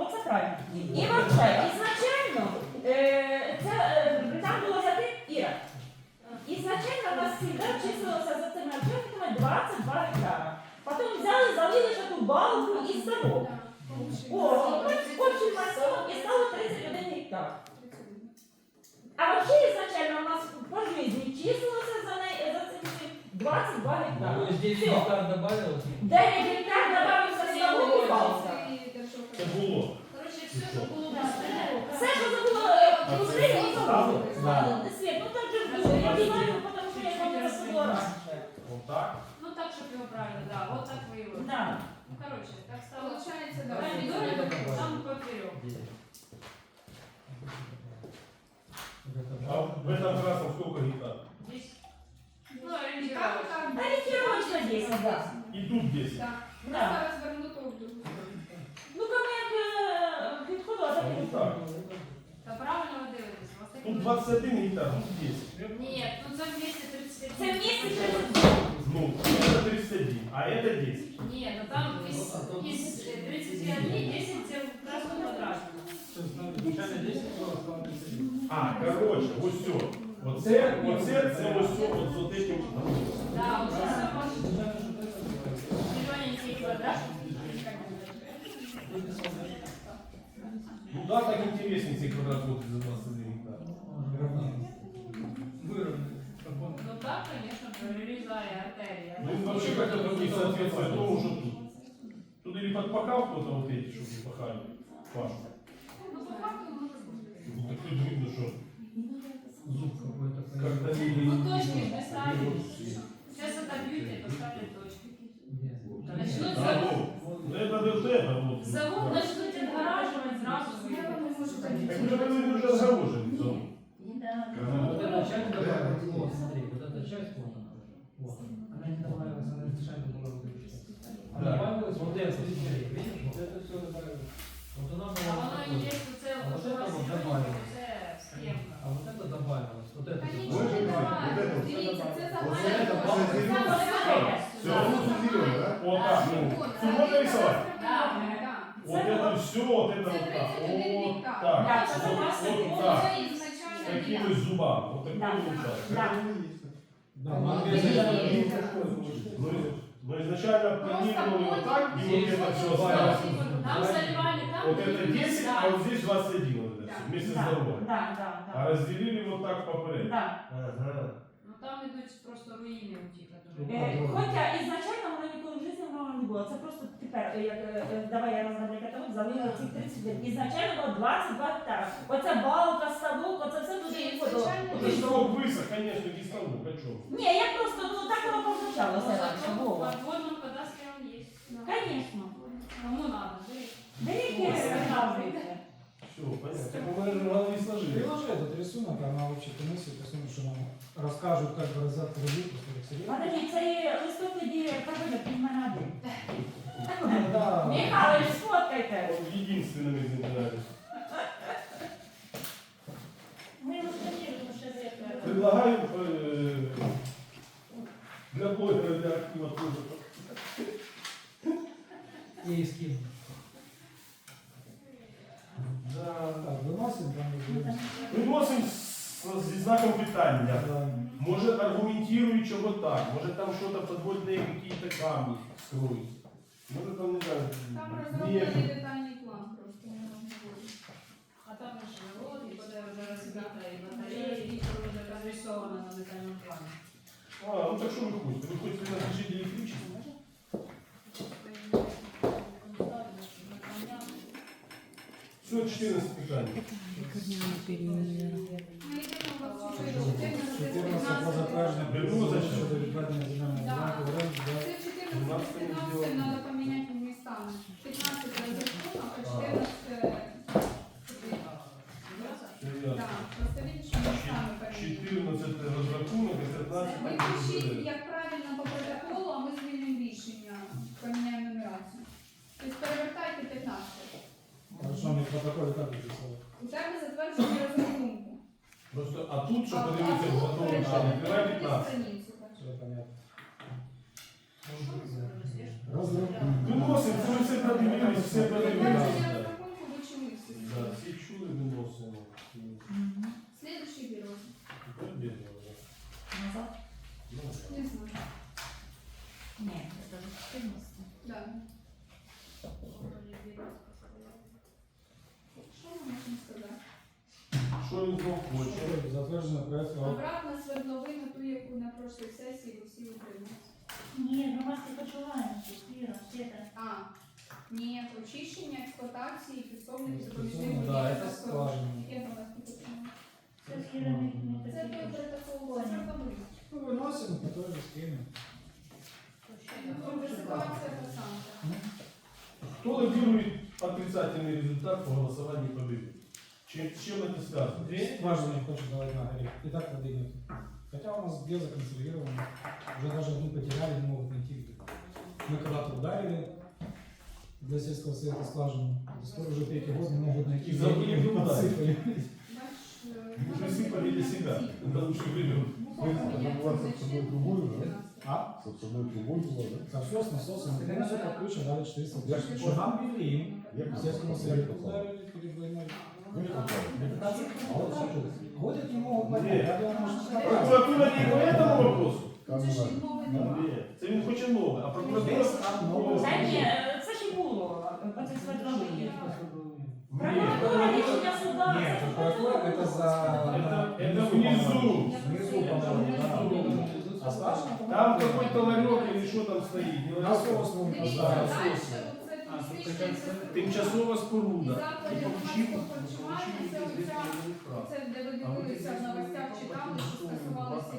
Оце правильно. І вообще, ізначально, е, це, е, там було за тим, Іра, ізначально у нас завжди числилося за цими учасниками 22 гектара. Потім взяли, залили ще ту балку і ставок. О, массивом і стало 31 гектар. А вообще ізначально у нас по житті числилося за, неї, за цим всім 22 гектара. Ну, здесь Всё. гектар добавилось. 9 гектар добавився ставок і балка. Це було. Коротше, все, що було посередині. Все, що це було е, А пустили, це воно ставок? було. Світ, ну так же ж було. Я знаю, тому що я пам'ятаю, що було раніше. Отак. Ну так, щоб його правильно, да, вот так виявили. Да. Ну, короче, так стало. Получается, да. Помидоры там поперек. А в этом красном сколько гектар? Здесь, ну, И там, ориентировочно. и там. Ориентировочно 10, да. І тут 10. Да. Да. Тут 21 гектар, тут 10. Ні, тут за 230. Це в місті чи Ну, это 31, а это 10. Ні, ну там із, із 31 10 це в красному квадраті. А, короче, ось все. Оце, оце, це ось все, от з отим. Да, оце саме зелененький квадрат. Ну да, так интереснее цей квадрат вот за 21 не соответствует тому, что тут. Тут или подпахал кто-то вот эти, что не пахали, Пашу. Ну, по факту можно сказать. Ну, так тут видно, что Зуб какой-то. как-то не... Ну точки ж не ставили. Сейчас отобьют и поставлят точки. Начнут Да, завод, вот. Ну, это вот это вот. завод начнуть отгораживать сразу. Я вам не могу Так сказать. уже, наверное, уже разгорожен. зон. Вот эта часть добавилась. Вот, смотри, вот эта часть вот она. Вот. Она не добавилась, она изначально была вот эта часть. А Да. добавилась вот эта, смотри, видишь? Вот это все добавилось. Вот она А была воно вот і такой. є що це А вот это вот це добавилось. схемка. А вот это добавилось. Вот это Та добавилось. нічого не давай. Дивіться, це Оце загальна це площа. база. Це загальна. Все, ну тут зеленый, да? Вот так, ну. Тут можно рисовать? Да. Вот это все, вот это вот так. Вот так. Да, це Вот, согласна. вот так. Це С ізначально такими ділянка. зубами. Вот такой Да. вот так. Да. Да, Ну, мы ты обязательно не- будем такое получить. Мы, мы изначально планировали вот так, и вот Здесь это все вот осталось. Там заливали, там Вот это 10, да. а вот здесь 21 вот это Да. всё, вместе с Да, дорогой. да, да, А да. разделили вот так по порядку. Да. Ага. Ну там ідуть просто руїни у тих, Е, которые. Хоча ізначально воно ніколи в житті воно не було. Це просто тепер, е, як е, е, давай я розроблю каталог, залили ці 30 днів. Ізначально було 22 гектара. Оця балка, ставок, оце Звичайно. Это же ставок высок, конечно, не ставок, а чё? Ні, я просто, ну так воно позначалося раніше, В Вова. подводном кадастре он есть. Конечно. Кому надо, берите. Деякі розказуйте. Все, понятно. Так мы же в голове сложили. Приложи этот рисунок, а на общей комиссии посмотрим, что нам расскажут, как вырезать кредит, после эксперимента. Подожди, це і листопаді проводять під мене один. Да. Михайлович, сфоткайте. Он единственным экземпляром. Ми Предлагаю э, для блогера, для архива тоже. И скин. Да. Так, выносим, там разберемся. Виносим з, зі знаком питання. Да. Може аргументируючи вот так, може там что-то подводные какие-то камни скроются. Може там, не знаю, Там ні- розроблений детальний план просто. я вам говорю. А там же живот, и куда уже разбито, и батареи, и всё уже разрисовано на детальном плане. А, ну так що ви хочете? Ви хочете напишіть електричество? Все, 14 питань. Ми йдемо в цю 14 по затверджению Вернулся предложения сейчас. щодо відведення земельної Да. ділянки в оренду для Це 14 15 надо поменять местами. 15 разрисунок, а 14 Да, просто видишь, что местами поменять. 14 розрахунок і 15 Ви пишіть, як правильно по протоколу, а ми змінимо рішення, поміняємо нумерацію. Тобто перевертайте 15. Хорошо, мне в протоколе так написали. У тебе затвердження розрахунку. Просто, а тут, що подивитися в готовому стані, відкривай 15. страницю. Все понятно. Виносимо, це все продивились, все продивилися. Затвердження розрахунку Не знаю. Ні, це теж 14. Да. Що ми можемо сказати? Що він знов хоче? Затверджена проєкту. Обратно свердловину ту, яку на прошлій сесії усі отримали. Ні, громадське почування, Іра, все це. А, ні, очищення, експлуатації, підсобних і Да, це скважина. Я на вас не почула. Це Іра Выносим по той же. Кто лоббирует отрицательный результат по голосованию победы? Чем, с чем это связано? Скважину не хочет давать на горе. И так продвинут. Хотя у нас где законсервировано. Уже даже одну потеряли, не могут найти. Мы когда-то ударили для сельского совета скважину. Скоро уже третий год не могут найти. И забыли. Подсыпали. Бачиш, е, Мы же надо сыпали для себя. Это лучше времен. Ну, поки міняється значення. А? Собственно, другой было, да? Там все с насосом. Мы все подключим, дали 400 Я ж тысяч. понял. Нам ввели им. Я В попал. сельскому Я совете попал. ударили перед войной. Ну, я попал. А вот что тут? Ходят не могут понять. Нет. Я думаю, может, Прокуратура не по этому вопросу? Ну, Це ж відмови немає. Ні, це він хоче нове, а прокуратура... Та ні, е, це ж і було, по цій свердловині. Ні, Прокуратура рішення суда. Нет, це ж прокуратура это за... Внизу. Внизу, по-моему, да. По-моему, Там какой-то ларек или что там стоит. Не ларек. Насос, ну, Дивіться, да, далі насос. оце. Тимчасова І споруда. харчування, це оця, це де ви дивилися в новостях, читали, що скасувалися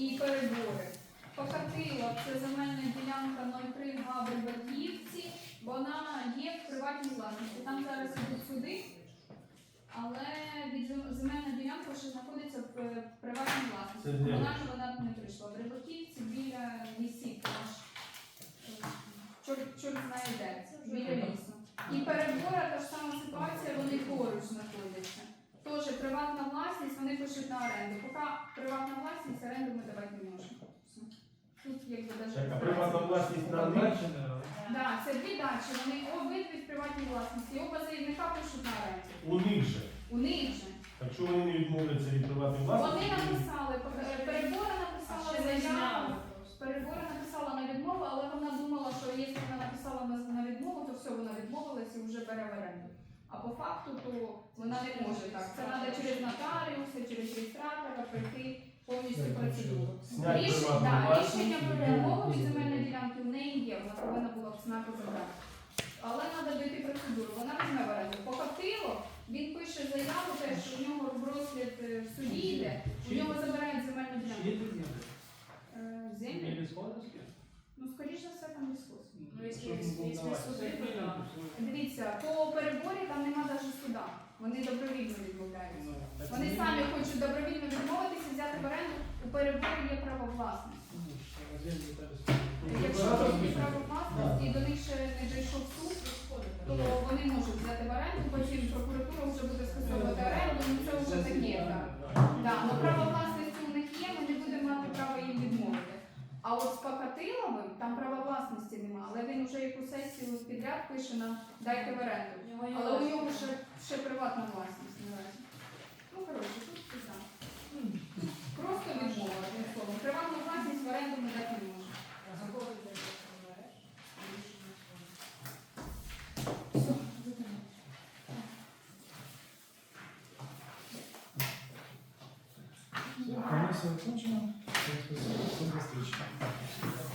і перебори. Покатилов це земельна ділянка 03 га в Бердіївці, вона є в приватній власності. Там зараз ідуть суди, але земельна ділянка ще знаходиться в е, приватній власності. Де? Комунальна вона не прийшла. В Рибаківці біля лісів, е, чорт чорт знає де, біля лісу. І перебора та ж сама ситуація, вони поруч знаходяться. Теж приватна власність, вони пишуть на оренду. Поки приватна власність, оренду ми давати не можемо. Все. Тут якби Так, а даже. приватна власність на них? Да, це вони обидві в приватній власності. Оба заявника пишуть на оренду. У них же. У них же. Так що вони не відмовляться від приватної Вони власності? написали, е, перебора написала заяву. Перебора написала на відмову, але вона думала, що якщо вона написала на, на відмову, то все, вона відмовилась і вже бере в оренду. А по факту то вона не може так. Це треба через нотаріуса, через реєстратора пройти повністю процедуру. Зняти Ріш... приватну Да, власність. рішення про відмову від земельної ділянки в неї є, вона повинна була знати забрати. Але треба дойти процедуру, вона візьме в оренду. Покатило, він пише заяву, те, що в нього розгляд е, в суді йде, у нього забирають земельну ділянку. Е, Землі? Ну, скоріш за все, там лісхоз. Ну, якщо суди, то. Дивіться, по переборі там нема навіть суда. Вони добровільно відмовляються. Вони самі хочуть добровільно відмовитися, взяти в оренду. У переборі є право власності. Якщо є право власності і до них ще не дійшов суд, то вони можуть взяти в оренду, потім прокуратура вже буде скасовувати оренду, ну це вже таке. Так. Да, ну право власності у них є, ми не будемо мати права їм відмовити. А от з Покатиловим там права власності нема, але він вже яку сесію підряд пише нам дайте в оренду. Але у нього ще, ще приватна власність наразі. Ну коротше, тут і так. Просто відмова одним словом. Приватну власність в оренду ми дати не виконано. Комиссия закончена. Всем спасибо. До встречи.